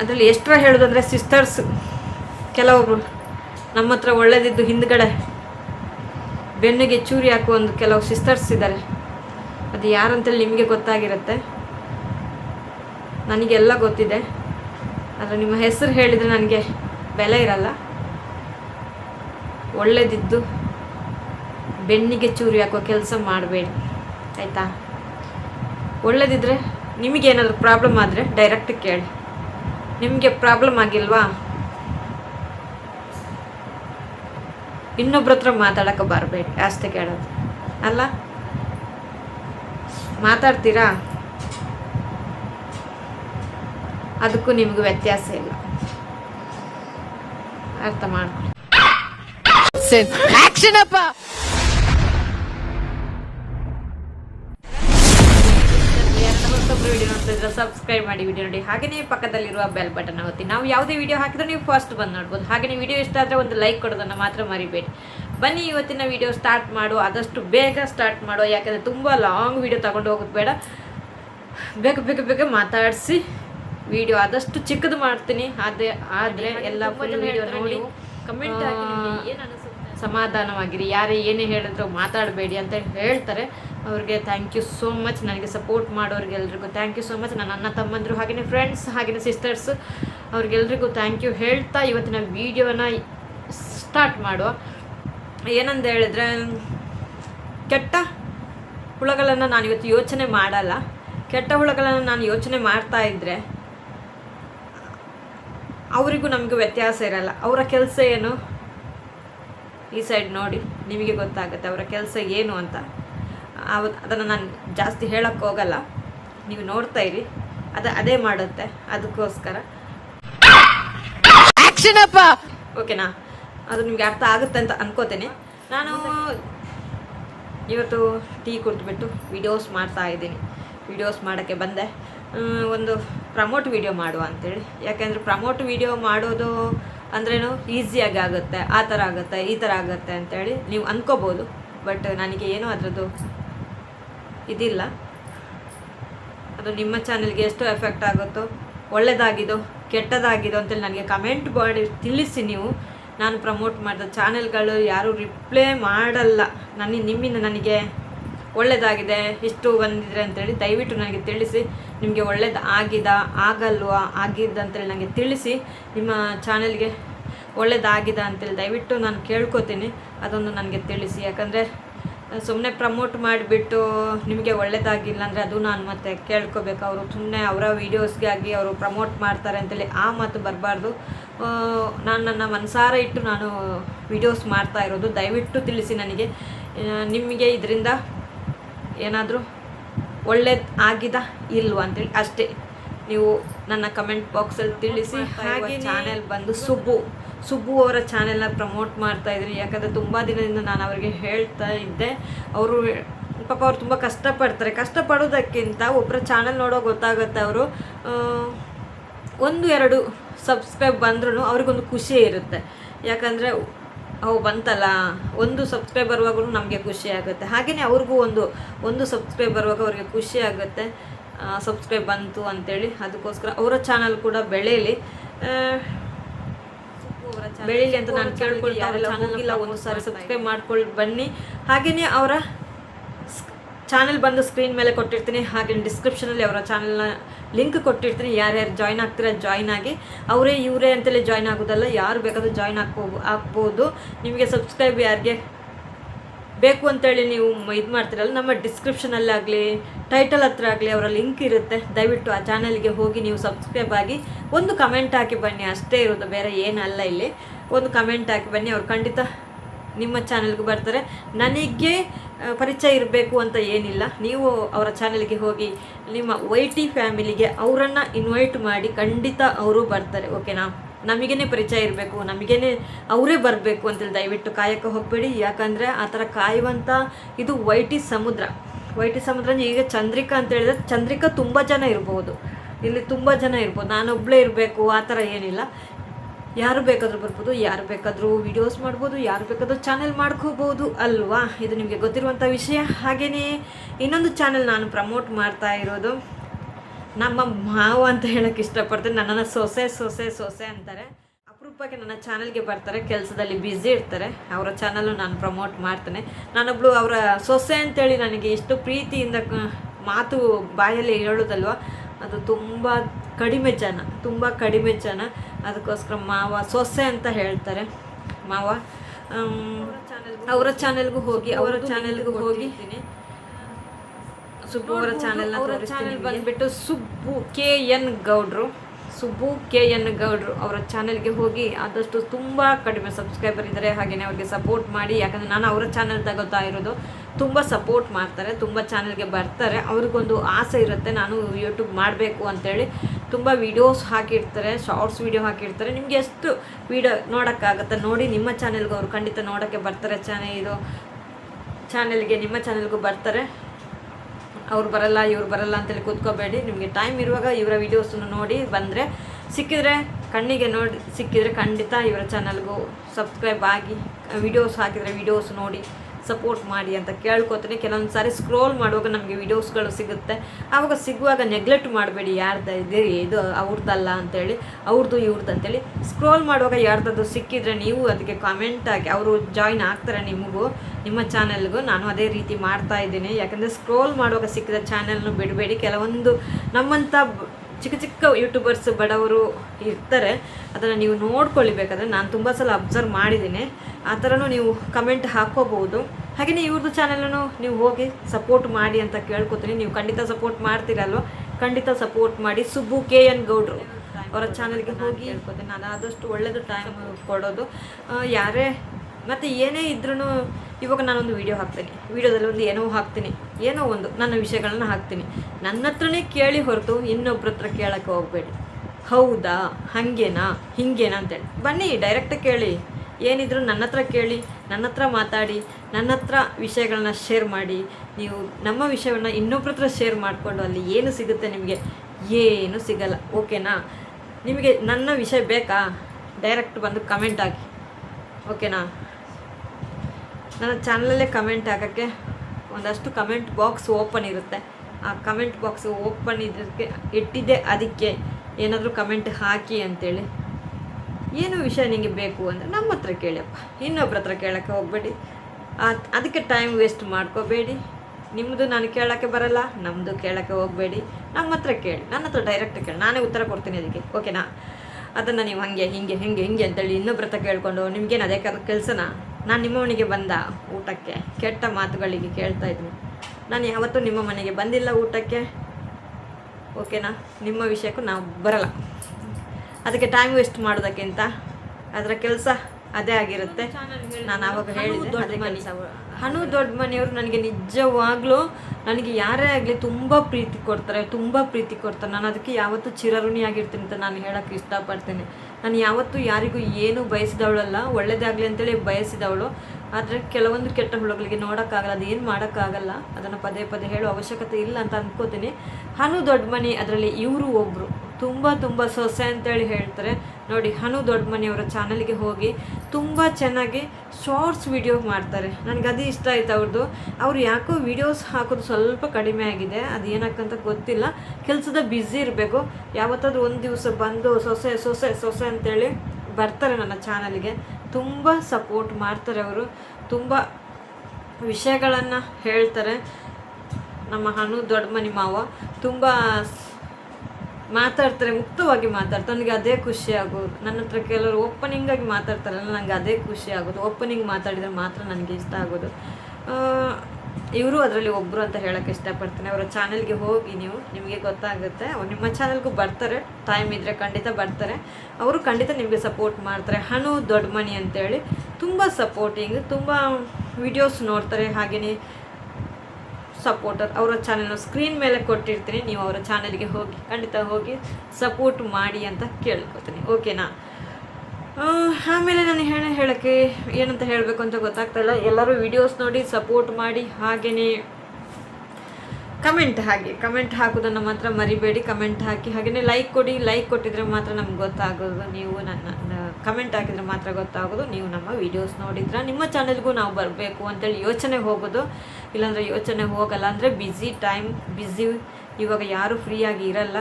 ಅದರಲ್ಲಿ ಎಷ್ಟರ ಹೇಳೋದಂದರೆ ಸಿಸ್ಟರ್ಸ್ ಕೆಲವೊಬ್ಬರು ನಮ್ಮ ಹತ್ರ ಒಳ್ಳೇದಿದ್ದು ಹಿಂದ್ಗಡೆ ಬೆನ್ನಿಗೆ ಚೂರಿ ಹಾಕುವ ಒಂದು ಕೆಲವು ಸಿಸ್ಟರ್ಸ್ ಇದ್ದಾರೆ. ಅದು ಯಾರಂತೇಳಿ ನಿಮಗೆ ಗೊತ್ತಾಗಿರುತ್ತೆ? ನನಗೆಲ್ಲ ಗೊತ್ತಿದೆ. ಆದರೆ ನಿಮ್ಮ ಹೆಸರು ಹೇಳಿದರೆ ನನಗೆ ಬೆಲೆ ಇರಲ್ಲ. ಒಳ್ಳೆದಿದ್ದು ಬೆನ್ನಿಗೆ ಚೂರಿ ಹಾಕೋ ಕೆಲಸ ಮಾಡಬೇಡಿ. ಆಯಿತಾ? ಒಳ್ಳೇದಿದ್ದರೆ ನಿಮಗೇನಾದರೂ ಪ್ರಾಬ್ಲಮ್ ಆದರೆ ಡೈರೆಕ್ಟ್ ಕೇಳಿ. ನಿಮಗೆ ಪ್ರಾಬ್ಲಮ್ ಆಗಿಲ್ವಾ? ಇನ್ನೊಬ್ರ ಹತ್ರ ಮಾತಾಡೋಕೆ ಬರಬೇಡಿ, ಆಸ್ತಿ ಕೇಳೋದು. ಅಲ್ಲ? ಮಾತಾಡ್ತೀರಾ? ಅದಕ್ಕೂ ನಿಮಗೂ ವ್ಯತ್ಯಾಸ ಇಲ್ಲ. ಅರ್ಥ ಮಾಡ್ಕೊಳ್ಳಿ. ವಿಡಿಯೋ ನೋಡ್ತಿದ್ರೆ ಸಬ್ಸ್ಕ್ರೈಬ್ ಮಾಡಿ ವಿಡಿಯೋ ನೋಡಿ. ಹಾಗೆಯೇ ಪಕ್ಕದಲ್ಲಿರುವ ಬೆಲ್ ಬಟನ್ ಒತ್ತಿ. ನಾವು ಯಾವುದೇ ವಿಡಿಯೋ ಹಾಕಿದ್ರೆ ನೀವು ಫಸ್ಟ್ ಬಂದು ನೋಡ್ಬೋದು. ಹಾಗೆಯೇ ವಿಡಿಯೋ ಇಷ್ಟ ಆದರೆ ಒಂದು ಲೈಕ್ ಕೊಡೋದನ್ನು ಮಾತ್ರ ಮರಿಬೇಡಿ. ಬನ್ನಿ ಇವತ್ತಿನ ವಿಡಿಯೋ ಸ್ಟಾರ್ಟ್ ಮಾಡು ಆದಷ್ಟು ಬೇಗ ಸ್ಟಾರ್ಟ್ ಮಾಡು ಯಾಕಂದರೆ ತುಂಬ ಲಾಂಗ್ ವಿಡಿಯೋ ತಗೊಂಡು ಹೋಗೋದು ಬೇಡ. ಬೇಗ ಬೇಗ ಬೇಗ ಮಾತಾಡಿಸಿ ವಿಡಿಯೋ ಆದಷ್ಟು ಚಿಕ್ಕದು ಮಾಡ್ತೀನಿ. ಅದೇ ಆದರೆ ಎಲ್ಲ ಫುಲ್ ವಿಡಿಯೋ ನೋಡಿ. ಕಮೆಂಟ್ ಹಾಕಿ ಏನು ಸಮಾಧಾನವಾಗಿರಿ. ಯಾರೇ ಏನೇ ಹೇಳಿದ್ರು ಮಾತಾಡಬೇಡಿ ಅಂತ ಹೇಳ್ತಾರೆ. ಅವ್ರಿಗೆ ಥ್ಯಾಂಕ್ ಯು ಸೋ ಮಚ್ ನನಗೆ ಸಪೋರ್ಟ್ ಮಾಡೋರಿಗೆಲ್ರಿಗೂ ಥ್ಯಾಂಕ್ ಯು ಸೋ ಮಚ್ ನನ್ನ ಅಣ್ಣ ತಮ್ಮಂದರು ಹಾಗೆಯೇ ಫ್ರೆಂಡ್ಸ್ ಹಾಗೆಯೇ ಸಿಸ್ಟರ್ಸ್ ಅವ್ರಿಗೆಲ್ರಿಗೂ ಥ್ಯಾಂಕ್ ಯು ಹೇಳ್ತಾ ಇವತ್ತಿನ ವೀಡಿಯೋನ ಸ್ಟಾರ್ಟ್ ಮಾಡುವ. ಏನಂತ ಹೇಳಿದ್ರೆ, ಕೆಟ್ಟ ಹುಳಗಳನ್ನು ನಾನು ಇವತ್ತು ಯೋಚನೆ ಮಾಡಲ್ಲ. ಕೆಟ್ಟ ಹುಳಗಳನ್ನು ನಾನು ಯೋಚನೆ ಮಾಡ್ತಾ ಇದ್ದರೆ ಅವರಿಗೂ ನಮಗೂ ವ್ಯತ್ಯಾಸ ಇರಲ್ಲ. ಅವರ ಕೆಲಸ ಏನು? ಈ ಸೈಡ್ ನೋಡಿ ನಿಮಗೆ ಗೊತ್ತಾಗುತ್ತೆ ಅವರ ಕೆಲಸ ಏನು ಅಂತ. ಅವ ಅದನ್ನು ನಾನು ಜಾಸ್ತಿ ಹೇಳಕ್ಕೆ ಹೋಗಲ್ಲ. ನೀವು ನೋಡ್ತಾ ಇರಿ ಅದು ಅದೇ ಮಾಡುತ್ತೆ ಅದಕ್ಕೋಸ್ಕರ. ಓಕೆನಾ? ಅದು ನಿಮಗೆ ಅರ್ಥ ಆಗುತ್ತೆ ಅಂತ ಅನ್ಕೋತೇನೆ. ನಾನು ಇವತ್ತು ಟೀ ಕುಡಿದ್ಬಿಟ್ಟು ವಿಡಿಯೋಸ್ ಮಾಡ್ತಾ ಇದ್ದೀನಿ. ವಿಡಿಯೋಸ್ ಮಾಡೋಕ್ಕೆ ಬಂದೆ. ಒಂದು ಪ್ರಮೋಟ್ ವಿಡಿಯೋ ಮಾಡುವ ಅಂತೇಳಿ. ಯಾಕೆಂದರೆ ಪ್ರಮೋಟ್ ವಿಡಿಯೋ ಮಾಡೋದು ಅಂದ್ರೇನು? ಈಸಿಯಾಗಿ ಆಗುತ್ತೆ, ಆ ಥರ ಆಗುತ್ತೆ, ಈ ಥರ ಆಗುತ್ತೆ ಅಂತೇಳಿ ನೀವು ಅಂದ್ಕೋಬೋದು ಬಟ್ ನನಗೆ ಏನೂ ಅದರದ್ದು ಇದಿಲ್ಲ. ಅದು ನಿಮ್ಮ ಚಾನಲ್ಗೆ ಎಷ್ಟು ಎಫೆಕ್ಟ್ ಆಗುತ್ತೋ ಒಳ್ಳೆಯದಾಗಿದೋ ಕೆಟ್ಟದಾಗಿದೋ ಅಂತೇಳಿ ನನಗೆ ಕಮೆಂಟ್ ಮಾಡಿ ತಿಳಿಸಿ ನೀವು. ನಾನು ಪ್ರಮೋಟ್ ಮಾಡಿದ ಚಾನೆಲ್ಗಳು ಯಾರೂ ರಿಪ್ಲೈ ಮಾಡಲ್ಲ. ನನಗೆ ನಿಮ್ಮಿಂದ ನನಗೆ ಒಳ್ಳೆಯದಾಗಿದೆ ಇಷ್ಟು ಬಂದಿದ್ರೆ ಅಂತೇಳಿ ದಯವಿಟ್ಟು ನನಗೆ ತಿಳಿಸಿ, ನಿಮಗೆ ಒಳ್ಳೇದು ಆಗಿದೆ, ಆಗಲ್ವಾ, ಆಗಿದ್ದ ಅಂತೇಳಿ ನನಗೆ ತಿಳಿಸಿ, ನಿಮ್ಮ ಚಾನೆಲ್ಗೆ ಒಳ್ಳೇದಾಗಿದೆ ಅಂತೇಳಿ ದಯವಿಟ್ಟು ನಾನು ಕೇಳ್ಕೊತೀನಿ, ಅದೊಂದು ನನಗೆ ತಿಳಿಸಿ. ಯಾಕಂದರೆ ಸುಮ್ಮನೆ ಪ್ರಮೋಟ್ ಮಾಡಿಬಿಟ್ಟು ನಿಮಗೆ ಒಳ್ಳೇದಾಗಿಲ್ಲ ಅಂದರೆ ಅದು ನಾನು ಮತ್ತೆ ಕೇಳ್ಕೊಬೇಕು. ಅವರು ಸುಮ್ಮನೆ ಅವರ ವೀಡಿಯೋಸ್ಗಾಗಿ ಅವರು ಪ್ರಮೋಟ್ ಮಾಡ್ತಾರೆ ಅಂತೇಳಿ ಆ ಮಾತು ಬರಬಾರ್ದು. ನಾನು ನನ್ನ ಮನಸಾರ ಇಟ್ಟು ನಾನು ವೀಡಿಯೋಸ್ ಮಾಡ್ತಾ ಇರೋದು. ದಯವಿಟ್ಟು ತಿಳಿಸಿ ನನಗೆ. ನಿಮಗೆ ಇದರಿಂದ ಏನಾದರೂ ಒಳ್ಳೇದು ಆಗಿದ ಇಲ್ವಾ ಅಂತೇಳಿ ಅಷ್ಟೇ. ನೀವು ನನ್ನ ಕಮೆಂಟ್ ಬಾಕ್ಸಲ್ಲಿ ತಿಳಿಸಿ ಹಾಗೆ ಚಾನೆಲ್ ಬಂದು ಸುಬ್ಬು ಸುಬ್ಬು ಅವರ ಚಾನೆಲ್ನ ಪ್ರಮೋಟ್ ಮಾಡ್ತಾ ಇದ್ದೀನಿ. ಯಾಕಂದರೆ ತುಂಬ ದಿನದಿಂದ ನಾನು ಅವರಿಗೆ ಹೇಳ್ತಾ ಇದ್ದೆ. ಅವರು ಪಾಪ ಅವ್ರು ತುಂಬ ಕಷ್ಟಪಡ್ತಾರೆ. ಕಷ್ಟಪಡೋದಕ್ಕಿಂತ ಒಬ್ಬರ ಚಾನೆಲ್ ನೋಡೋ ಗೊತ್ತಾಗುತ್ತೆ ಅವರು. ಒಂದು ಎರಡು ಸಬ್ಸ್ಕ್ರೈಬ್ ಬಂದ್ರೂ ಅವ್ರಿಗೊಂದು ಖುಷಿ ಇರುತ್ತೆ. ಯಾಕಂದರೆ ಅವು ಬಂತಲ್ಲ ಒಂದು ಸಬ್ಸ್ಕ್ರೈಬ್ ಬರುವಾಗೂ ನಮಗೆ ಖುಷಿ ಆಗುತ್ತೆ. ಹಾಗೆಯೇ ಅವ್ರಿಗೂ ಒಂದು ಒಂದು ಸಬ್ಸ್ಕ್ರೈಬ್ ಬರುವಾಗ ಅವ್ರಿಗೆ ಖುಷಿ ಆಗುತ್ತೆ. ಸಬ್ಸ್ಕ್ರೈಬ್ ಬಂತು ಅಂತೇಳಿ ಅದಕ್ಕೋಸ್ಕರ ಅವರ ಚಾನಲ್ ಕೂಡ ಬೆಳೆಯಲಿ ಆ, ಬೆಳೀಲಿ ಅಂತ ನಾನು ಕೇಳ್ಕೊಳ್ತಾ ಒಂದು ಸಾರಿ ಸಬ್ಸ್ಕ್ರೈಬ್ ಮಾಡ್ಕೊಳ್ಳಿ ಬನ್ನಿ. ಹಾಗೆಯೇ ಅವರ ಚಾನೆಲ್ ಬಂದು ಸ್ಕ್ರೀನ್ ಮೇಲೆ ಕೊಟ್ಟಿರ್ತೀನಿ. ಹಾಗೆ ಡಿಸ್ಕ್ರಿಪ್ಷನಲ್ಲಿ ಅವರ ಚಾನಲ್ನ ಲಿಂಕ್ ಕೊಟ್ಟಿರ್ತೀನಿ. ಯಾರ್ಯಾರು ಜಾಯ್ನ್ ಆಗ್ತೀರಾ ಜಾಯ್ನ್ ಆಗಿ. ಅವರೇ, ಇವರೇ ಅಂತಲೇ ಜಾಯ್ನ್ ಆಗೋದಲ್ಲ. ಯಾರು ಬೇಕಾದರೂ ಜಾಯ್ನ್ ಆಗ್ಬೋ ಆಗ್ಬೋದು. ನಿಮಗೆ ಸಬ್ಸ್ಕ್ರೈಬ್ ಯಾರಿಗೆ ಬೇಕು ಅಂತೇಳಿ ನೀವು ಇದು ಮಾಡ್ತೀರಲ್ಲ, ನಮ್ಮ ಡಿಸ್ಕ್ರಿಪ್ಷನಲ್ಲಾಗಲಿ ಟೈಟಲ್ ಹತ್ರ ಆಗಲಿ ಅವರ ಲಿಂಕ್ ಇರುತ್ತೆ. ದಯವಿಟ್ಟು ಆ ಚಾನಲ್ಗೆ ಹೋಗಿ ನೀವು ಸಬ್ಸ್ಕ್ರೈಬ್ ಆಗಿ ಒಂದು ಕಮೆಂಟ್ ಹಾಕಿ ಬನ್ನಿ. ಅಷ್ಟೇ ಇರೋದು, ಬೇರೆ ಏನಲ್ಲ ಇಲ್ಲಿ. ಒಂದು ಕಮೆಂಟ್ ಹಾಕಿ ಬನ್ನಿ. ಅವ್ರು ಖಂಡಿತ ನಿಮ್ಮ ಚಾನಲ್ಗೆ ಬರ್ತಾರೆ. ನನಗೆ ಪರಿಚಯ ಇರಬೇಕು ಅಂತ ಏನಿಲ್ಲ. ನೀವು ಅವರ ಚಾನೆಲ್ಗೆ ಹೋಗಿ ನಿಮ್ಮ ವೈ ಟಿ ಫ್ಯಾಮಿಲಿಗೆ ಅವರನ್ನು ಇನ್ವೈಟ್ ಮಾಡಿ ಖಂಡಿತ ಅವರು ಬರ್ತಾರೆ. ಓಕೆನಾ ನಮಗೇನೆ ಪರಿಚಯ ಇರಬೇಕು, ನಮಗೇನೆ ಅವರೇ ಬರಬೇಕು ಅಂತೇಳಿ ದಯವಿಟ್ಟು ಕಾಯಕ್ಕೆ ಹೋಗಬೇಡಿ. ಯಾಕಂದರೆ ಆ ಥರ ಕಾಯುವಂಥ ಇದು ವೈ ಟಿ ಸಮುದ್ರ. ವೈ ಟಿ ಸಮುದ್ರ ಈಗ ಚಂದ್ರಿಕಾ ಅಂತ ಹೇಳಿದ್ರೆ ಚಂದ್ರಿಕಾ ತುಂಬ ಜನ ಇರ್ಬೋದು. ಇಲ್ಲಿ ತುಂಬ ಜನ ಇರ್ಬೋದು. ನಾನೊಬ್ಬಳೇ ಇರಬೇಕು, ಆ ಥರ ಏನಿಲ್ಲ. ಯಾರು ಬೇಕಾದರೂ ಬರ್ಬೋದು, ಯಾರು ಬೇಕಾದರೂ ವಿಡಿಯೋಸ್ ಮಾಡ್ಬೋದು, ಯಾರು ಬೇಕಾದರೂ ಚಾನೆಲ್ ಮಾಡ್ಕೋಬೋದು ಅಲ್ವಾ? ಇದು ನಿಮಗೆ ಗೊತ್ತಿರುವಂಥ ವಿಷಯ. ಹಾಗೆಯೇ ಇನ್ನೊಂದು ಚಾನೆಲ್ ನಾನು ಪ್ರಮೋಟ್ ಮಾಡ್ತಾ ಇರೋದು. ನಮ್ಮ ಮಾವ ಅಂತ ಹೇಳೋಕ್ಕೆ ಇಷ್ಟಪಡ್ತೀನಿ. ನನ್ನನ್ನು ಸೊಸೆ ಸೊಸೆ ಸೊಸೆ ಅಂತಾರೆ. ಅಪರೂಪಕ್ಕೆ ನನ್ನ ಚಾನಲ್ಗೆ ಬರ್ತಾರೆ, ಕೆಲಸದಲ್ಲಿ ಬ್ಯುಸಿ ಇರ್ತಾರೆ. ಅವರ ಚಾನಲ್ಲು ನಾನು ಪ್ರಮೋಟ್ ಮಾಡ್ತೇನೆ. ನಾನೊಬ್ಬಳು ಅವರ ಸೊಸೆ ಅಂತೇಳಿ ನನಗೆ ಎಷ್ಟು ಪ್ರೀತಿಯಿಂದ ಮಾತು ಬಾಯಲ್ಲಿ ಹೇಳೋದಲ್ವ ಅದು ತುಂಬ ಕಡಿಮೆ ಜನ ತುಂಬ ಕಡಿಮೆ ಜನ. ಅದಕ್ಕೋಸ್ಕರ ಮಾವ ಸೊಸೆ ಅಂತ ಹೇಳ್ತಾರೆ. ಮಾವ ಅವರ ಚಾನೆಲ್ಗೂ ಹೋಗಿ ಅವರ ಚಾನೆಲ್ಗೂ ಹೋಗಿ. ಸುಬ್ಬು ಅವರ ಚಾನೆಲ್ ಅವರ ಚಾನೆಲ್ ಬಂದ್ಬಿಟ್ಟು ಸುಬ್ಬು ಕೆ ಎನ್ ಗೌಡ್ರು. ಸುಬ್ಬು ಕೆ ಎನ್ ಗೌಡ್ರು ಅವರ ಚಾನೆಲ್ಗೆ ಹೋಗಿ ಆದಷ್ಟು ತುಂಬ ಕಡಿಮೆ ಸಬ್ಸ್ಕ್ರೈಬರ್ ಇದ್ದಾರೆ. ಹಾಗೆಯೇ ಅವ್ರಿಗೆ ಸಪೋರ್ಟ್ ಮಾಡಿ. ಯಾಕಂದರೆ ನಾನು ಅವರ ಚಾನೆಲ್ ತಗೋತಾ ಇರೋದು. ತುಂಬ ಸಪೋರ್ಟ್ ಮಾಡ್ತಾರೆ. ತುಂಬ ಚಾನಲ್ಗೆ ಬರ್ತಾರೆ. ಅವ್ರಿಗೊಂದು ಆಸೆ ಇರುತ್ತೆ. ನಾನು ಯೂಟ್ಯೂಬ್ ಮಾಡಬೇಕು ಅಂತೇಳಿ ತುಂಬ ವೀಡಿಯೋಸ್ ಹಾಕಿರ್ತಾರೆ. ಶಾರ್ಟ್ಸ್ ವೀಡಿಯೋ ಹಾಕಿರ್ತಾರೆ. ನಿಮಗೆ ಎಷ್ಟು ವೀಡಿಯೋ ನೋಡೋಕ್ಕಾಗುತ್ತೆ ನೋಡಿ. ನಿಮ್ಮ ಚಾನೆಲ್ಗೆ ಅವರು ಖಂಡಿತ ನೋಡೋಕ್ಕೆ ಬರ್ತಾರೆ. ಚಾನೆ ಇದು ಚಾನೆಲ್ಗೆ, ನಿಮ್ಮ ಚಾನೆಲ್ಗೂ ಬರ್ತಾರೆ. ಅವ್ರು ಬರಲ್ಲ, ಇವ್ರು ಬರಲ್ಲ ಅಂತೇಳಿ ಕೂತ್ಕೋಬೇಡಿ. ನಿಮಗೆ ಟೈಮ್ ಇರುವಾಗ ಇವರ ವೀಡಿಯೋಸನ್ನು ನೋಡಿ ಬಂದರೆ ಸಿಕ್ಕಿದ್ರೆ ಕಣ್ಣಿಗೆ ನೋಡಿ, ಸಿಕ್ಕಿದ್ರೆ ಖಂಡಿತ ಇವರ ಚಾನಲ್ಗೂ ಸಬ್ಸ್ಕ್ರೈಬ್ ಆಗಿ ವಿಡಿಯೋಸ್ ಹಾಕಿದರೆ ವಿಡಿಯೋಸ್ ನೋಡಿ. ಸಪೋರ್ಟ್ ಮಾಡಿ ಅಂತ ಕೇಳ್ಕೊತೀನಿ. ಕೆಲವೊಂದು ಸಾರಿ ಸ್ಕ್ರೋಲ್ ಮಾಡುವಾಗ ನಮಗೆ ವಿಡಿಯೋಸ್ಗಳು ಸಿಗುತ್ತೆ. ಆವಾಗ ಸಿಗುವಾಗ ನೆಗ್ಲೆಕ್ಟ್ ಮಾಡಬೇಡಿ, ಯಾರ್ದು ಇದು ಇದು ಅವ್ರದ್ದಲ್ಲ ಅಂತೇಳಿ ಅವ್ರದ್ದು ಇವ್ರದ್ದು ಅಂತೇಳಿ ಸ್ಕ್ರೋಲ್ ಮಾಡುವಾಗ ಯಾರ್ದಾದ್ರು ಸಿಕ್ಕಿದ್ರೆ ನೀವು ಅದಕ್ಕೆ ಕಾಮೆಂಟ್ ಹಾಕಿ, ಅವರು ಜಾಯಿನ್ ಆಗ್ತಾರೆ ನಿಮಗೂ, ನಿಮ್ಮ ಚಾನೆಲ್ಗೂ ನಾನು ಅದೇ ರೀತಿ ಮಾಡ್ತಾ ಇದ್ದೀನಿ. ಯಾಕಂದರೆ ಸ್ಕ್ರೋಲ್ ಮಾಡುವಾಗ ಸಿಕ್ಕಿದ ಚಾನೆಲ್ನು ಬಿಡಬೇಡಿ. ಕೆಲವೊಂದು ನಮ್ಮಂಥ ಚಿಕ್ಕ ಚಿಕ್ಕ ಯೂಟ್ಯೂಬರ್ಸ್ ಬಡವರು ಇರ್ತಾರೆ, ಅದನ್ನು ನೀವು ನೋಡ್ಕೊಳ್ಬೇಕಾದ್ರೆ ನಾನು ತುಂಬ ಸಲ ಅಬ್ಸರ್ವ್ ಮಾಡಿದ್ದೀನಿ. ಆ ಥರನೂ ನೀವು ಕಮೆಂಟ್ ಹಾಕೋಬಹುದು ಹಾಗೆಯೇ ಇವ್ರದ್ದು ಚಾನಲನ್ನು ನೀವು ಹೋಗಿ ಸಪೋರ್ಟ್ ಮಾಡಿ ಅಂತ ಕೇಳ್ಕೊತೀನಿ. ನೀವು ಖಂಡಿತ ಸಪೋರ್ಟ್ ಮಾಡ್ತೀರಲ್ವ ಖಂಡಿತ ಸಪೋರ್ಟ್ ಮಾಡಿ. ಸುಬ್ಬು ಕೆ ಎನ್ ಗೌಡ್ರು ಅವರ ಚಾನಲ್ಗೆ ಹೋಗಿ ಹೇಳ್ಕೊತೀನಿ ನಾನು ಆದಷ್ಟು ಒಳ್ಳೆಯದು ಟೈಮ್ ಕೊಡೋದು. ಯಾರೇ ಮತ್ತು ಏನೇ ಇದ್ರೂ ಇವಾಗ ನಾನೊಂದು ವಿಡಿಯೋ ಹಾಕ್ತೀನಿ. ವಿಡಿಯೋದಲ್ಲಿ ಒಂದು ಏನೋ ಹಾಕ್ತೀನಿ. ಏನೋ ಒಂದು ನನ್ನ ವಿಷಯಗಳನ್ನ ಹಾಕ್ತೀನಿ. ನನ್ನ ಹತ್ರನೇ ಕೇಳಿ ಹೊರತು ಇನ್ನೊಬ್ಬರ ಹತ್ರ ಕೇಳೋಕ್ಕೆ ಹೋಗಬೇಡಿ. ಹೌದಾ? ಹಾಗೇನಾ? ಹಿಂಗೇನಾ ಅಂತೇಳಿ. ಬನ್ನಿ ಡೈರೆಕ್ಟ್ ಕೇಳಿ. ಏನಿದ್ರು ನನ್ನ ಹತ್ರ ಕೇಳಿ, ನನ್ನ ಹತ್ರ ಮಾತಾಡಿ, ನನ್ನ ಹತ್ರ ವಿಷಯಗಳನ್ನ ಶೇರ್ ಮಾಡಿ. ನೀವು ನಮ್ಮ ವಿಷಯವನ್ನು ಇನ್ನೊಬ್ಬರ ಹತ್ರ ಶೇರ್ ಮಾಡಿಕೊಂಡು ಅಲ್ಲಿ ಏನು ಸಿಗುತ್ತೆ ನಿಮಗೆ? ಏನು ಸಿಗಲ್ಲ. ಓಕೆನಾ ನಿಮಗೆ ನನ್ನ ವಿಷಯ ಬೇಕಾ? ಡೈರೆಕ್ಟ್ ಬಂದು ಕಮೆಂಟ್ ಹಾಕಿ. ಓಕೆನಾ ನನ್ನ ಚಾನಲಲ್ಲೇ ಕಮೆಂಟ್ ಹಾಕೋಕ್ಕೆ ಒಂದಷ್ಟು ಕಮೆಂಟ್ ಬಾಕ್ಸ್ ಓಪನ್ ಇರುತ್ತೆ. ಆ ಕಮೆಂಟ್ ಬಾಕ್ಸ್ ಓಪನ್ ಇದಕ್ಕೆ ಇಟ್ಟಿದ್ದೆ, ಅದಕ್ಕೆ ಏನಾದರೂ ಕಮೆಂಟ್ ಹಾಕಿ ಅಂತೇಳಿ. ಏನು ವಿಷಯ ನಿಮಗೆ ಬೇಕು ಅಂದರೆ ನಮ್ಮ ಹತ್ರ ಕೇಳಪ್ಪ ಇನ್ನೊಬ್ರ ಹತ್ರ ಕೇಳೋಕ್ಕೆ ಹೋಗಬೇಡಿ. ಅದಕ್ಕೆ ಟೈಮ್ ವೇಸ್ಟ್ ಮಾಡ್ಕೋಬೇಡಿ. ನಿಮ್ಮದು ನಾನು ಕೇಳೋಕ್ಕೆ ಬರಲ್ಲ ನಮ್ಮದು ಕೇಳೋಕ್ಕೆ ಹೋಗಬೇಡಿ. ನಮ್ಮ ಹತ್ರ ಕೇಳಿ, ನನ್ನ ಹತ್ರ ಡೈರೆಕ್ಟ್ ಕೇಳಿ. ನಾನೇ ಉತ್ತರ ಕೊಡ್ತೀನಿ ಅದಕ್ಕೆ ಓಕೆನಾ ಅದನ್ನು ನೀವು ಹಾಗೆ, ಹಿಂಗೆ ಹಿಂಗೆ ಹಿಂಗೆ ಅಂತೇಳಿ ಇನ್ನೊಬ್ರ ಹತ್ರ ಕೇಳಿಕೊಂಡು ನಿಮಗೇನು ಅದೇ ಕೆಲಸನ? ನಾನು ನಿಮ್ಮ ಮನೆಗೆ ಬಂದ ಊಟಕ್ಕೆ. ಕೆಟ್ಟ ಮಾತುಗಳಿಗೆ ಕೇಳ್ತಾ ಇದ್ದೀನಿ ನಾನು ಯಾವತ್ತೂ ನಿಮ್ಮ ಮನೆಗೆ ಬಂದಿಲ್ಲ ಊಟಕ್ಕೆ. ಓಕೆನಾ ನಿಮ್ಮ ವಿಷಯಕ್ಕೂ ನಾವು ಬರಲ್ಲ. ಅದಕ್ಕೆ ಟೈಮ್ ವೇಸ್ಟ್ ಮಾಡೋದಕ್ಕಿಂತ ಅದರ ಕೆಲಸ ಅದೇ ಆಗಿರುತ್ತೆ. ನಾನು ಆವಾಗ ಹೇಳಿದೆ ದೊಡ್ಡ ಮನೆ. ಹನು ದೊಡ್ಡ ಮನೆಯವರು ನನಗೆ ನಿಜವಾಗ್ಲೂ ನನಗೆ ಯಾರೇ ಆಗಲಿ ತುಂಬ ಪ್ರೀತಿ ಕೊಡ್ತಾರೆ ತುಂಬ ಪ್ರೀತಿ ಕೊಡ್ತಾರೆ. ನಾನು ಅದಕ್ಕೆ ಯಾವತ್ತೂ ಚಿರಋಣಿಯಾಗಿರ್ತೀನಿ ಅಂತ ನಾನು ಹೇಳೋಕ್ಕೆ ಇಷ್ಟಪಡ್ತೀನಿ. ನಾನು ಯಾವತ್ತೂ ಯಾರಿಗೂ ಏನು ಬಯಸಿದವಳಲ್ಲ, ಒಳ್ಳೇದಾಗಲಿ ಅಂತೇಳಿ ಬಯಸಿದವಳು. ಆದರೆ ಕೆಲವೊಂದು ಕೆಟ್ಟ ಹುಳುಗಳಿಗೆ ನೋಡೋಕ್ಕಾಗಲ್ಲ, ಅದೇನು ಮಾಡೋಕ್ಕಾಗಲ್ಲ, ಅದನ್ನು ಪದೇ ಪದೇ ಹೇಳೋ ಅವಶ್ಯಕತೆ ಇಲ್ಲ ಅಂತ ಅಂದ್ಕೋತೀನಿ ಹನು ದೊಡ್ಡ ಮನೆ ಅದರಲ್ಲಿ ಇವರು ಒಬ್ಬರು ತುಂಬ ತುಂಬ ಸೊಸೆ ಅಂತೇಳಿ ಹೇಳ್ತಾರೆ. ನೋಡಿ, ಹನು ದೊಡ್ಡ ಮನೆಯವರ ಚಾನಲ್ಗೆ ಹೋಗಿ ತುಂಬ ಚೆನ್ನಾಗಿ ಶಾರ್ಟ್ಸ್ ವಿಡಿಯೋ ಮಾಡ್ತಾರೆ. ನನಗೆ ಅದು ಇಷ್ಟ ಆಯ್ತು ಅವ್ರದ್ದು ಅವ್ರು ಯಾಕೋ ವಿಡಿಯೋಸ್ ಹಾಕೋದು ಸ್ವಲ್ಪ ಕಡಿಮೆ ಆಗಿದೆ. ಅದು ಏನಕ್ಕಂತ ಗೊತ್ತಿಲ್ಲ. ಕೆಲಸದ ಬ್ಯುಸಿ ಇರಬೇಕು. ಯಾವತ್ತಾದ್ರೂ ಒಂದು ದಿವಸ ಬಂದು ಸೊಸೆ ಸೊಸೆ ಸೊಸೆ ಅಂತೇಳಿ ಬರ್ತಾರೆ ನನ್ನ ಚಾನಲ್ಗೆ. ತುಂಬ ಸಪೋರ್ಟ್ ಮಾಡ್ತಾರೆ ಅವರು. ತುಂಬ ವಿಷಯಗಳನ್ನು ಹೇಳ್ತಾರೆ. ನಮ್ಮ ಹನು ದೊಡ್ಡ ಮನಿ ಮಾವ. ತುಂಬ ಮಾತಾಡ್ತಾರೆ, ಮುಕ್ತವಾಗಿ ಮಾತಾಡ್ತಾರೆ. ನನಗೆ ಅದೇ ಖುಷಿ ಆಗೋದು. ನನ್ನ ಹತ್ರ ಕೆಲವರು ಓಪನಿಂಗಾಗಿ ಮಾತಾಡ್ತಾರಲ್ಲ ನನಗೆ ಅದೇ ಖುಷಿ ಆಗೋದು. ಓಪನಿಂಗ್ ಮಾತಾಡಿದರೆ ಮಾತ್ರ ನನಗೆ ಇಷ್ಟ ಆಗೋದು. ಇವರು ಅದರಲ್ಲಿ ಒಬ್ಬರು ಅಂತ ಹೇಳೋಕ್ಕೆ ಇಷ್ಟಪಡ್ತೀನಿ. ಅವರ ಚಾನಲ್ಗೆ ಹೋಗಿ ನೀವು, ನಿಮಗೆ ಗೊತ್ತಾಗುತ್ತೆ. ಅವ್ರು ನಿಮ್ಮ ಚಾನಲ್ಗೂ ಬರ್ತಾರೆ. ಟೈಮ್ ಇದ್ದರೆ ಖಂಡಿತ ಬರ್ತಾರೆ. ಅವರು ಖಂಡಿತ ನಿಮಗೆ ಸಪೋರ್ಟ್ ಮಾಡ್ತಾರೆ. ಹಣು ದೊಡ್ಡ ಮನಿ ಅಂತೇಳಿ, ತುಂಬ ಸಪೋರ್ಟಿಂಗ್ ತುಂಬ ವಿಡಿಯೋಸ್ ನೋಡ್ತಾರೆ. ಹಾಗೆಯೇ ಸಪೋರ್ಟರ್ ಅವರ ಚಾನಲ್ನ ಸ್ಕ್ರೀನ್ ಮೇಲೆ ಕೊಟ್ಟಿರ್ತೀನಿ. ನೀವು ಅವರ ಚಾನಲ್ಗೆ ಹೋಗಿ, ಖಂಡಿತ ಹೋಗಿ ಸಪೋರ್ಟ್ ಮಾಡಿ ಅಂತ ಕೇಳ್ಕೊತೀನಿ. ಓಕೆನಾ ಆಮೇಲೆ ನಾನು ಹೇಳ, ಹೇಳೋಕ್ಕೆ ಏನಂತ ಹೇಳಬೇಕು ಅಂತ ಗೊತ್ತಾಗ್ತಾ ಇಲ್ಲ. ಎಲ್ಲರೂ ವಿಡಿಯೋಸ್ ನೋಡಿ ಸಪೋರ್ಟ್ ಮಾಡಿ ಹಾಗೆಯೇ ಕಮೆಂಟ್ ಹಾಕಿ ಕಮೆಂಟ್ ಹಾಕೋದನ್ನು ಮಾತ್ರ ಮರಿಬೇಡಿ ಕಮೆಂಟ್ ಹಾಕಿ. ಹಾಗೆಯೇ ಲೈಕ್ ಕೊಡಿ ಲೈಕ್ ಕೊಟ್ಟಿದ್ರೆ ಮಾತ್ರ ನಮ್ಗೆ ಗೊತ್ತಾಗೋದು. ನೀವು ನನ್ನ ಕಮೆಂಟ್ ಹಾಕಿದರೆ ಮಾತ್ರ ಗೊತ್ತಾಗೋದು. ನೀವು ನಮ್ಮ ವೀಡಿಯೋಸ್ ನೋಡಿದ್ರೆ ನಿಮ್ಮ ಚಾನಲ್ಗೂ ನಾವು ಬರಬೇಕು ಅಂತೇಳಿ ಯೋಚನೆ ಹೋಗೋದು. ಇಲ್ಲಾಂದರೆ ಯೋಚನೆ ಹೋಗಲ್ಲ ಅಂದರೆ ಬ್ಯುಸಿ ಟೈಮ್ ಬ್ಯುಸಿ ಇವಾಗ ಯಾರೂ ಫ್ರೀಯಾಗಿ ಇರಲ್ಲ.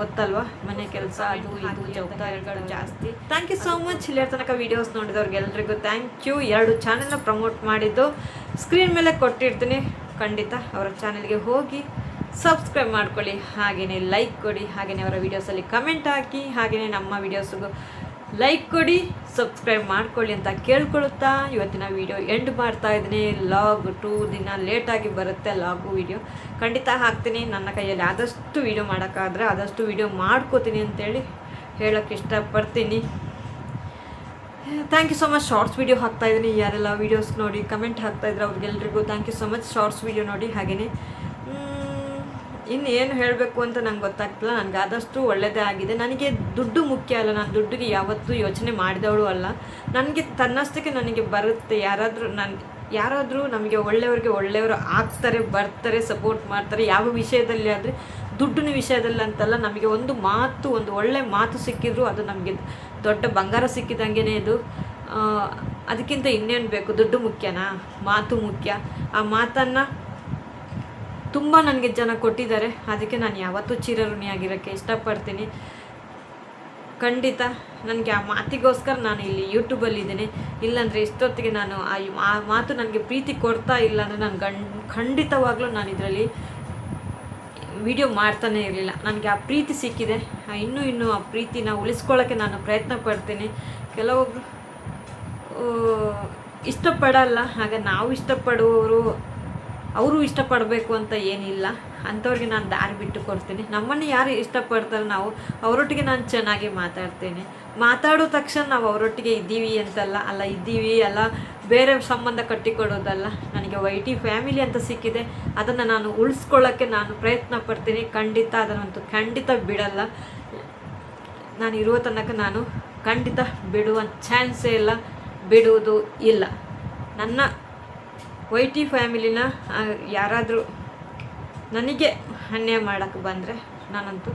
ಗೊತ್ತಲ್ವಾ? ಮನೆ ಕೆಲಸ ಅದು ಇದು, ಜವಾಬ್ದಾರಿಗಳು ಜಾಸ್ತಿ. ಥ್ಯಾಂಕ್ ಯು ಸೋ ಮಚ್ ಇಲ್ಲಿ ತನಕ ವೀಡಿಯೋಸ್ ನೋಡಿದವ್ರಿಗೆಲ್ರಿಗೂ ಥ್ಯಾಂಕ್ ಯು ಎರಡು ಚಾನೆಲ್ನ ಪ್ರಮೋಟ್ ಮಾಡಿದ್ದು. ಸ್ಕ್ರೀನ್ ಮೇಲೆ ಕೊಟ್ಟಿರ್ತೀನಿ. ಖಂಡಿತ ಅವರ ಚಾನೆಲ್ಗೆ ಹೋಗಿ ಸಬ್ಸ್ಕ್ರೈಬ್ ಮಾಡ್ಕೊಳ್ಳಿ. ಹಾಗೆಯೇ ಲೈಕ್ ಕೊಡಿ, ಹಾಗೆಯೇ ಅವರ ವೀಡಿಯೋಸಲ್ಲಿ ಕಮೆಂಟ್ ಹಾಕಿ, ಹಾಗೆಯೇ ನಮ್ಮ ವೀಡಿಯೋಸ್ಗೂ ಲೈಕ್ ಕೊಡಿ ಸಬ್ಸ್ಕ್ರೈಬ್ ಮಾಡ್ಕೊಳ್ಳಿ ಅಂತ ಕೇಳ್ಕೊಳುತ್ತಾ ಇವತ್ತಿನ ವಿಡಿಯೋ ಎಂಡ್ ಮಾಡ್ತಾ ಇದ್ದೀನಿ. ಲಾಗ್ ಟೂ ದಿನ ಲೇಟಾಗಿ ಬರುತ್ತೆ ಲಾಗು ವಿಡಿಯೋ ಖಂಡಿತ ಹಾಕ್ತೀನಿ. ನನ್ನ ಕೈಯಲ್ಲಿ ಆದಷ್ಟು ವಿಡಿಯೋ ಮಾಡೋಕ್ಕಾದ್ರೆ ಆದಷ್ಟು ವಿಡಿಯೋ ಮಾಡ್ಕೋತೀನಿ ಅಂತೇಳಿ ಹೇಳೋಕ್ಕೆ ಇಷ್ಟಪಡ್ತೀನಿ. Thank you so much shorts video ಹಾಕ್ತಾ ಇದ್ದೀನಿ ಯಾರೆಲ್ಲ ವೀಡಿಯೋಸ್ ನೋಡಿ ಕಮೆಂಟ್ ಹಾಕ್ತಾ ಇದ್ರೆ ಅವ್ರಿಗೆಲ್ರಿಗೂ thank you so much shorts video ನೋಡಿ ಹಾಗೆಯೇ ಇನ್ನೇನು ಹೇಳಬೇಕು ಅಂತ ನಂಗೆ ಗೊತ್ತಾಗ್ತಿಲ್ಲ. ನನಗೆ ಆದಷ್ಟು ಒಳ್ಳೆಯದೇ ಆಗಿದೆ. ನನಗೆ ದುಡ್ಡು ಮುಖ್ಯ ಅಲ್ಲ. ನಾನು ದುಡ್ಡಿಗೆ ಯಾವತ್ತೂ ಯೋಚನೆ ಮಾಡಿದವಳು ಅಲ್ಲ. ನನಗೆ ತನ್ನಷ್ಟಕ್ಕೆ ನನಗೆ ಬರುತ್ತೆ. ಯಾರಾದರೂ ನನ್ನ ಯಾರಾದರೂ ನಮಗೆ ಒಳ್ಳೆಯವ್ರಿಗೆ ಒಳ್ಳೆಯವರು ಆಗ್ತಾರೆ, ಬರ್ತಾರೆ ಸಪೋರ್ಟ್ ಮಾಡ್ತಾರೆ. ಯಾವ ವಿಷಯದಲ್ಲಿ ಆದರೆ ದುಡ್ಡಿನ ವಿಷಯದಲ್ಲಿ ಅಂತಲ್ಲ ನಮಗೆ ಒಂದು ಮಾತು, ಒಂದು ಒಳ್ಳೆ ಮಾತು ಸಿಕ್ಕಿದ್ರು ಅದು ನಮಗೆ ದೊಡ್ಡ ಬಂಗಾರ ಸಿಕ್ಕಿದಂಗೆ ಇದು. ಅದಕ್ಕಿಂತ ಇನ್ನೇನು ಬೇಕು? ದುಡ್ಡು ಮುಖ್ಯನಾ? ಮಾತು ಮುಖ್ಯ. ಆ ಮಾತನ್ನು ತುಂಬ ನನಗೆ ಜನ ಕೊಟ್ಟಿದ್ದಾರೆ. ಅದಕ್ಕೆ ನಾನು ಯಾವತ್ತೂ ಚಿರಋಣಿಯಾಗಿರೋಕ್ಕೆ ಇಷ್ಟಪಡ್ತೀನಿ. ಖಂಡಿತ ನನಗೆ ಆ ಮಾತಿಗೋಸ್ಕರ ನಾನು ಇಲ್ಲಿ ಯೂಟ್ಯೂಬಲ್ಲಿದ್ದೀನಿ. ಇಲ್ಲಾಂದರೆ ಇಷ್ಟೊತ್ತಿಗೆ ನಾನು ಆ ಮಾತು ನನಗೆ ಪ್ರೀತಿ ಕೊಡ್ತಾ ಇಲ್ಲ ಅಂದರೆ ನಾನು ಗಂಡ್, ಖಂಡಿತವಾಗ್ಲೂ ನಾನು ಇದರಲ್ಲಿ ವಿಡಿಯೋ ಮಾಡ್ತಾನೆ ಇರಲಿಲ್ಲ. ನನಗೆ ಆ ಪ್ರೀತಿ ಸಿಕ್ಕಿದೆ. ಇನ್ನೂ ಇನ್ನೂ ಆ ಪ್ರೀತಿನ ಉಳಿಸ್ಕೊಳ್ಳೋಕ್ಕೆ ನಾನು ಪ್ರಯತ್ನ ಪಡ್ತೀನಿ. ಕೆಲವೊಬ್ರು ಇಷ್ಟಪಡಲ್ಲ. ಹಾಗೆ ನಾವು ಇಷ್ಟಪಡುವವರು, ಅವರು ಇಷ್ಟಪಡಬೇಕು ಅಂತ ಏನಿಲ್ಲ. ಅಂಥವ್ರಿಗೆ ನಾನು ದಾರಿ ಬಿಟ್ಟು ಕೊಡ್ತೀನಿ. ನಮ್ಮನ್ನು ಯಾರು ಇಷ್ಟಪಡ್ತಾರೆ ನಾವು ಅವರೊಟ್ಟಿಗೆ ನಾನು ಚೆನ್ನಾಗಿ ಮಾತಾಡ್ತೀನಿ. ಮಾತಾಡೋ ತಕ್ಷಣ ನಾವು ಅವರೊಟ್ಟಿಗೆ ಇದ್ದೀವಿ ಅಂತಲ್ಲ, ಅಲ್ಲ ಇದ್ದೀವಿ, ಅಲ್ಲ ಬೇರೆ ಸಂಬಂಧ ಕಟ್ಟಿಕೊಡೋದಲ್ಲ. ನನಗೆ ವೈ ಟಿ ಫ್ಯಾಮಿಲಿ ಅಂತ ಸಿಕ್ಕಿದೆ. ಅದನ್ನು ನಾನು ಉಳಿಸ್ಕೊಳ್ಳೋಕ್ಕೆ ನಾನು ಪ್ರಯತ್ನ ಪಡ್ತೀನಿ. ಖಂಡಿತ ಅದನ್ನಂತೂ ಖಂಡಿತ ಬಿಡಲ್ಲ. ನಾನು ಇರುವ ತನಕ ನಾನು ಖಂಡಿತ ಬಿಡುವ ಚಾನ್ಸೇ ಇಲ್ಲ. ಬಿಡುವುದು ಇಲ್ಲ. ನನ್ನ ವೈ ಟಿ ಫ್ಯಾಮಿಲಿನ ಯಾರಾದರೂ ನನಗೆ ಅನ್ಯಾಯ ಮಾಡೋಕ್ಕೆ ಬಂದರೆ ನಾನಂತೂ